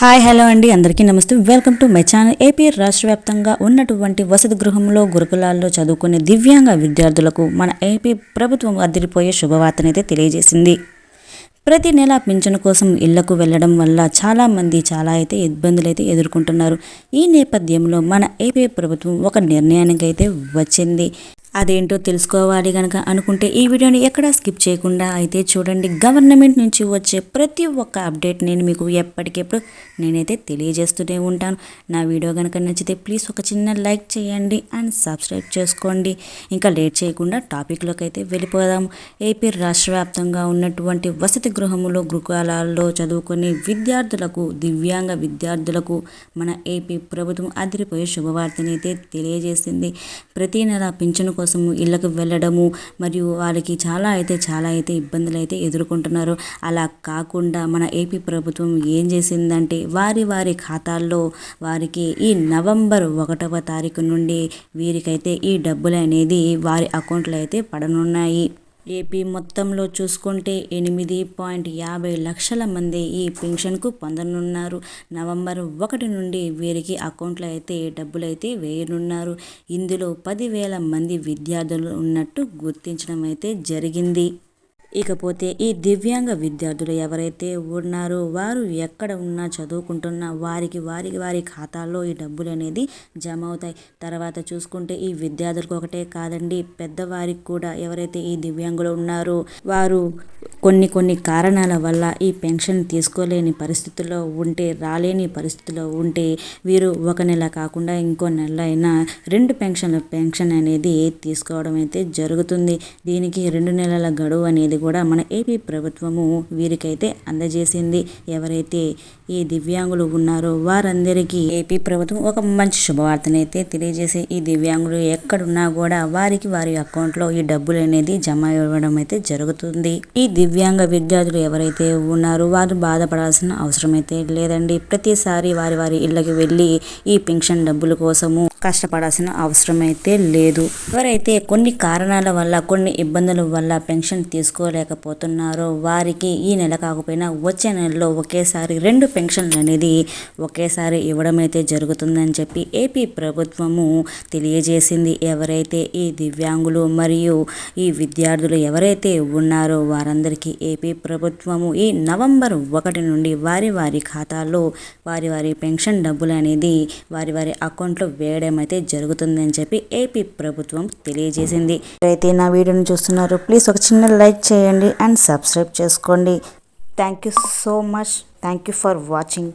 Hi hello అండి. అందరికీ నమస్తే. Welcome to my channel. AP రాష్ట్ర వ్యాప్తంగా ఉన్నటువంటి వసతి గృహంలో గురుకులాల్లో చదువుకునే దివ్యాంగ విద్యార్థులకు మన ఏపీ ప్రభుత్వం అదిరిపోయే శుభవార్తనైతే తెలియజేసింది. ప్రతి నెల పింఛను కోసం ఇళ్ళకు వెళ్ళడం వల్ల చాలామంది చాలా అయితే ఇబ్బందులు అయితే ఎదుర్కొంటున్నారు. ఈ నేపథ్యంలో మన ఏపీ ప్రభుత్వం ఒక నిర్ణయానికి అయితే వచ్చింది. అదేంటో తెలుసుకోవాలి కనుక అనుకుంటే ఈ వీడియోని ఎక్కడా స్కిప్ చేయకుండా అయితే చూడండి. గవర్నమెంట్ నుంచి వచ్చే ప్రతి ఒక్క అప్డేట్ నేను మీకు ఎప్పటికెప్పుడు నేనైతే తెలియజేస్తూనే ఉంటాను. నా వీడియో కనుక నచ్చితే ప్లీజ్ ఒక చిన్న లైక్ చేయండి అండ్ సబ్స్క్రైబ్ చేసుకోండి. ఇంకా లేట్ చేయకుండా టాపిక్లోకి అయితే వెళ్ళిపోదాం. ఏపీ రాష్ట్ర వ్యాప్తంగా ఉన్నటువంటి వసతి గృహములో గృహాలలో చదువుకునే విద్యార్థులకు దివ్యాంగ విద్యార్థులకు మన ఏపీ ప్రభుత్వం అదిరిపోయే శుభవార్తనైతే తెలియజేసింది. ప్రతి నెల పింఛను కోసం ఇళ్ళకు వెళ్ళడము మరియు వాళ్ళకి చాలా అయితే చాలా అయితే ఇబ్బందులు అయితే ఎదుర్కొంటున్నారు. అలా కాకుండా మన ఏపీ ప్రభుత్వం ఏం చేసిందంటే వారి వారి ఖాతాల్లో వారికి ఈ నవంబర్ ఒకటవ తారీఖు నుండి వీరికైతే ఈ డబ్బులు అనేది వారి అకౌంట్లో అయితే పడనున్నాయి. ఏపీ మొత్తంలో చూసుకుంటే ఎనిమిది పాయింట్ యాభై లక్షల మంది ఈ పెన్షన్కు పొందనున్నారు. నవంబర్ ఒకటి నుండి వీరికి అకౌంట్లో అయితే డబ్బులు అయితే వేయనున్నారు. ఇందులో పదివేల మంది విద్యార్థులు ఉన్నట్టు గుర్తించడం అయితే జరిగింది. ఇకపోతే ఈ దివ్యాంగ విద్యార్థులు ఎవరైతే ఉన్నారో వారు ఎక్కడ ఉన్నా చదువుకుంటున్నా వారికి వారికి వారి ఖాతాల్లో ఈ డబ్బులు అనేది జమ అవుతాయి. తర్వాత చూసుకుంటే ఈ విద్యార్థులకు ఒకటే కాదండి పెద్దవారికి కూడా ఎవరైతే ఈ దివ్యాంగులు ఉన్నారో వారు కొన్ని కొన్ని కారణాల వల్ల ఈ పెన్షన్ తీసుకోలేని పరిస్థితుల్లో ఉంటే రాలేని పరిస్థితిలో ఉంటే వీరు ఒక నెల కాకుండా ఇంకో నెల అయినా రెండు పెన్షన్ల పెన్షన్ అనేది తీసుకోవడం అయితే జరుగుతుంది. దీనికి రెండు నెలల గడువు అనేది కూడా మన ఏపీ ప్రభుత్వము వీరికైతే అందజేసింది. ఎవరైతే ఈ దివ్యాంగులు ఉన్నారో వారందరికీ ఏపీ ప్రభుత్వం ఒక మంచి శుభవార్తనైతే తెలియజేసి ఈ దివ్యాంగులు ఎక్కడున్నా కూడా వారికి వారి అకౌంట్లో ఈ డబ్బులు అనేది జమ ఇవ్వడం అయితే జరుగుతుంది. ఈ దివ్యాంగ విద్యార్థులు ఎవరైతే ఉన్నారో వారు బాధపడాల్సిన అవసరం అయితే లేదండి. ప్రతిసారి వారి వారి ఇళ్ళకి వెళ్ళి ఈ పెన్షన్ డబ్బుల కోసము కష్టపడాల్సిన అవసరం అయితే లేదు. ఎవరైతే కొన్ని కారణాల వల్ల కొన్ని ఇబ్బందుల వల్ల పెన్షన్ తీసుకో చేసుకోలేకపోతున్నారో వారికి ఈ నెల కాకపోయినా వచ్చే నెలలో ఒకేసారి రెండు పెన్షన్లు అనేది ఒకేసారి ఇవ్వడం అయితే జరుగుతుందని చెప్పి ఏపీ ప్రభుత్వము తెలియజేసింది. ఎవరైతే ఈ దివ్యాంగులు మరియు ఈ విద్యార్థులు ఎవరైతే ఉన్నారో వారందరికీ ఏపీ ప్రభుత్వము ఈ నవంబర్ ఒకటి నుండి వారి వారి ఖాతాలో వారి వారి పెన్షన్ డబ్బులు అనేది వారి వారి అకౌంట్లో వేయడం అయితే జరుగుతుందని చెప్పి ఏపీ ప్రభుత్వం తెలియజేసింది. అయితే నా వీడియోని చూస్తున్నారు ప్లీజ్ ఒక చిన్న లైక్ చేయండి అండ్ సబ్స్క్రైబ్ చేసుకోండి. Thank you so much thank you for watching